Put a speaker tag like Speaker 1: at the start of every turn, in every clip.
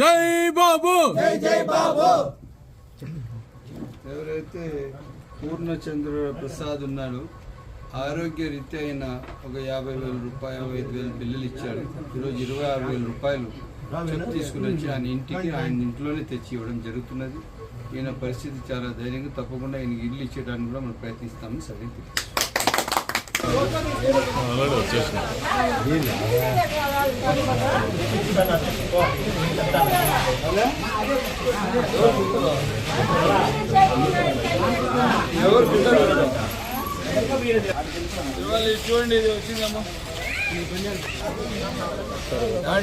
Speaker 1: జై బాబు.
Speaker 2: ఎవరైతే పూర్ణచంద్ర ప్రసాద్ ఉన్నాడో ఆరోగ్య రీత్యా అయిన ఒక యాభై వేల రూపాయలు యాభై ఐదు వేల బిల్లులు ఇచ్చాడు. ఈరోజు ఇరవై ఆరు వేల రూపాయలు చెక్ తీసుకుని వచ్చి ఆయన ఇంటికి ఆయన ఇంట్లోనే తెచ్చి ఇవ్వడం జరుగుతున్నది. ఈయన పరిస్థితి చాలా ధైర్యంగా తప్పకుండా ఆయన ఇల్లు ఇచ్చేయడానికి కూడా మనం ప్రయత్నిస్తామని సరే ఎవరు ఇవాళ చూడండి ఇది వచ్చిందమ్మా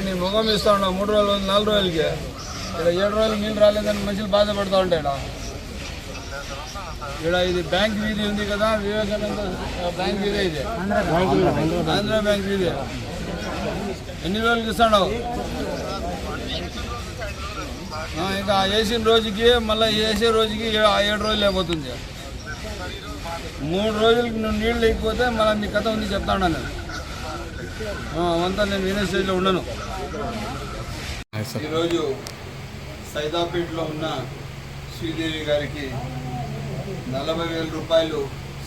Speaker 2: నీ ముఖం ఇస్తా ఉన్నా మూడు రోజులు నాలుగు రోజులకి. ఇక్కడ ఏడు రోజులు నీళ్ళు రాలేదని మనుషులు బాధపడుతూ ఉంటాయి ఇక్కడ ఇది బ్యాంక్ వీధి ఉంది కదా వివేకానంద బ్యాంక్ వీధి ఇది. ఆంధ్ర బ్యాంక్ వీధి. ఎన్ని రోజులకి ఇస్తాడు ఇంకా వేసిన రోజుకి మళ్ళీ వేసే రోజుకి ఏడు రోజులు అయిపోతుంది. మూడు రోజులకి నువ్వు నీళ్ళు లేకపోతే మళ్ళీ నీ కథ ఉంది చెప్తా ఉన్నాను నేను. ఆ, అవంతా నేను వినే స్టేజ్లో ఉండను. ఈరోజు సైదాపేటలో ఉన్న శ్రీదేవి గారికి నలభై వేల రూపాయలు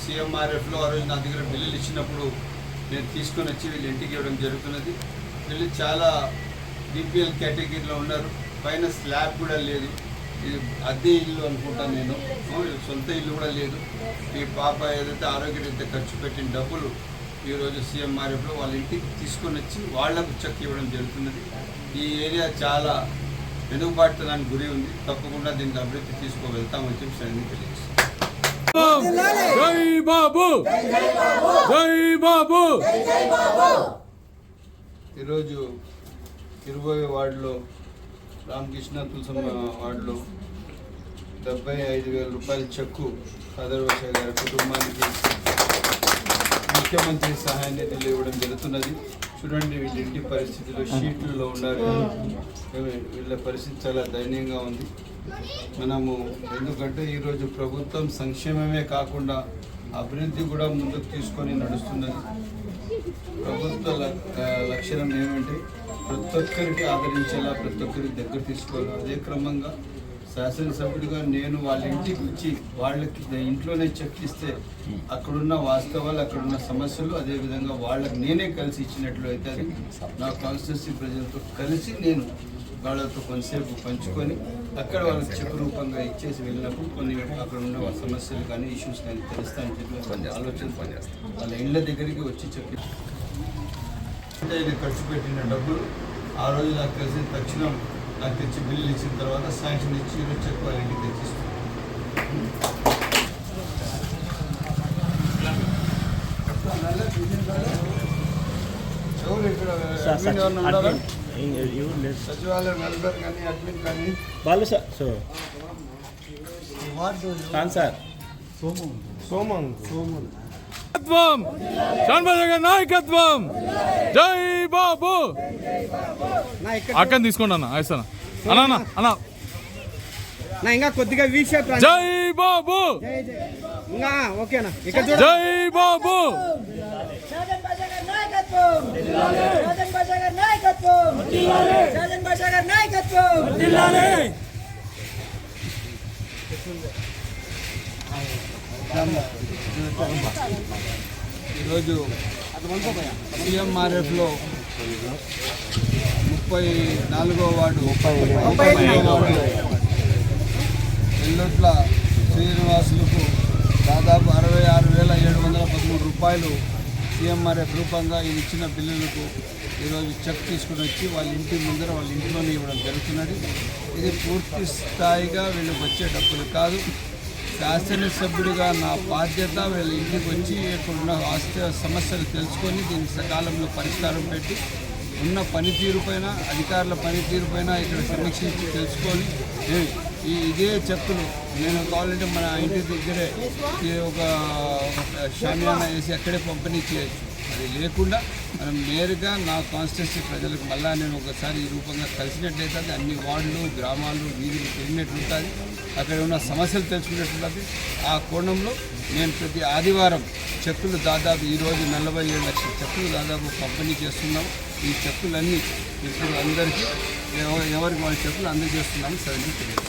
Speaker 2: సీఎంఆర్ఎఫ్లో ఆ రోజు నా దగ్గర బిల్లులు ఇచ్చినప్పుడు నేను తీసుకొని వచ్చి వీళ్ళ ఇంటికి ఇవ్వడం జరుగుతున్నది. వీళ్ళు చాలా డిపిఎల్ కేటగిరీలో ఉన్నారు. పైన స్లాబ్ కూడా లేదు. ఇది అద్దె ఇల్లు అనుకుంటాను నేను. సొంత ఇల్లు కూడా లేదు. ఈ పాప ఏదైతే ఆరోగ్యరీత్యా ఖర్చు పెట్టిన డబ్బులు ఈరోజు సీఎంఆర్ఎఫ్లో వాళ్ళ ఇంటికి తీసుకొని వచ్చి వాళ్ళకు చెక్ ఇవ్వడం జరుగుతున్నది. ఈ ఏరియా చాలా వెనుకబాటుతనానికి గురి ఉంది. తప్పకుండా దీనికి అభివృద్ధి తీసుకువెళ్తామని చెప్పి సైనిక తెలియజేస్తాను
Speaker 1: జై బాబు. జై బాబు.
Speaker 2: ఈరోజు ఇరవై వార్డులో రామకృష్ణ తులసమ్మ వార్డులో డెబ్బై ఐదు వేల రూపాయల చెక్కు కదర్వశ గారి కుటుంబానికి ముఖ్యమంత్రి సహాయ నిధులు ఇవ్వడం జరుగుతున్నది. చూడండి వీళ్ళ ఇంటి పరిస్థితిలో షీట్లలో ఉన్నారు వీళ్ళ పరిస్థితి చాలా దయనీయంగా ఉంది. మనము ఎందుకంటే ఈరోజు ప్రభుత్వం సంక్షేమమే కాకుండా అభివృద్ధి కూడా ముందుకు తీసుకొని నడుస్తున్నది. ప్రభుత్వ లక్షణం ఏమంటే ప్రతి ఒక్కరికి ఆదరించేలా ప్రతి ఒక్కరికి దగ్గర తీసుకోవాలి. అదే క్రమంగా శాసనసభ్యుడిగా నేను వాళ్ళ ఇంటికి వచ్చి వాళ్ళకి ఇంట్లోనే చర్చిస్తే అక్కడున్న వాస్తవాలు అక్కడున్న సమస్యలు అదేవిధంగా వాళ్ళకి నేనే కలిసి ఇచ్చినట్లు అయితే అది నా కాన్స్టిట్యూన్సీ ప్రజలతో కలిసి నేను వాళ్ళతో కొంతసేపు పంచుకొని అక్కడ వాళ్ళకి చెక్ రూపంగా ఇచ్చేసి వెళ్ళినప్పుడు కొన్ని అక్కడ ఉన్న సమస్యలు కానీ ఇష్యూస్ కానీ తెలుస్తాయని చెప్పి ఆలోచన వాళ్ళ ఇళ్ళ దగ్గరికి వచ్చి చెప్పి ఖర్చు పెట్టిన డబ్బులు ఆ రోజు నాకు తెలిసి తక్షణం నాకు తెచ్చి బిల్లు ఇచ్చిన తర్వాత శాంక్షన్ ఇచ్చి ఈరోజు చెక్ వాళ్ళ ఇంటికి తెచ్చిస్తాను ఎవరు ఇక్కడ? సచివాలయం వెల్ఫేర్ కానీ అడ్మిన్ కానీ.
Speaker 3: వాళ్ళు సార్ సో. సార్.
Speaker 1: నాయకత్వం. జై బాబు. అక్కని తీసుకోండి అన్న అయిస్తాను అన్న. అన్న అన్న
Speaker 4: నా ఇంకా కొద్దిగా వీక్షే
Speaker 1: జై బాబు.
Speaker 4: ఇంకా ఓకేనా ఇక్కడ
Speaker 1: జై బాబు.
Speaker 5: నాయకత్వం! షాజన్ బాషా గారి నాయకత్వం! షాజన్ బాషా గారి నాయకత్వం!
Speaker 2: ఈరోజు సిఎంఆర్ఎఫ్లో ముప్పై నాలుగో వార్డు ముప్పై వార్డు. ఎల్లొట్ల శ్రీనివాసులకు దాదాపు అరవై ఆరు వేల ఏడు వందల పదమూడు రూపాయలు సీఎంఆర్ఎఫ్ రూపంగా ఈ ఇచ్చిన బిల్లులకు ఈరోజు చెక్ తీసుకుని వచ్చి వాళ్ళ ఇంటి ముందర వాళ్ళ ఇంట్లోనే ఇవ్వడం జరుగుతున్నది. ఇది పూర్తి స్థాయిగా వీళ్ళకి వచ్చే డబ్బులు కాదు. శాసనసభ్యుడిగా నా బాధ్యత వీళ్ళ ఇంటికి వచ్చి ఇక్కడున్న ఆస్తి సమస్యలు తెలుసుకొని దీన్ని సకాలంలో పరిష్కారం పెట్టి ఉన్న పనితీరు పైన అధికారుల పనితీరు పైన ఇక్కడ సమీక్షించి తెలుసుకొని ఈ ఇదే చెత్తలు నేను కావాలంటే మన ఇంటి దగ్గరే ఒక ఒక షామియానా వేసి అక్కడే పంపిణీ చేయొచ్చు. అది లేకుండా మనం నేరుగా నా కాన్స్టిట్యూన్సీ ప్రజలకు మళ్ళా నేను ఒకసారి ఈ రూపంగా కలిసినట్లయితే అన్ని వార్డులు గ్రామాలు వీధులు తిరిగినట్లు ఉంటుంది అక్కడ ఉన్న సమస్యలు తెలుసుకున్నట్టు ఉంటుంది ఆ కోణంలో నేను ప్రతి ఆదివారం చెక్కులు దాదాపు ఈరోజు నలభై ఏడు లక్షల చెక్కులు దాదాపు పంపిణీ చేస్తున్నాం. ఈ చెక్కులన్నీ ఇప్పుడు అందరికీ ఎవరికి వాళ్ళ చెక్కులు అందజేస్తున్నాము సరే తెలియదు.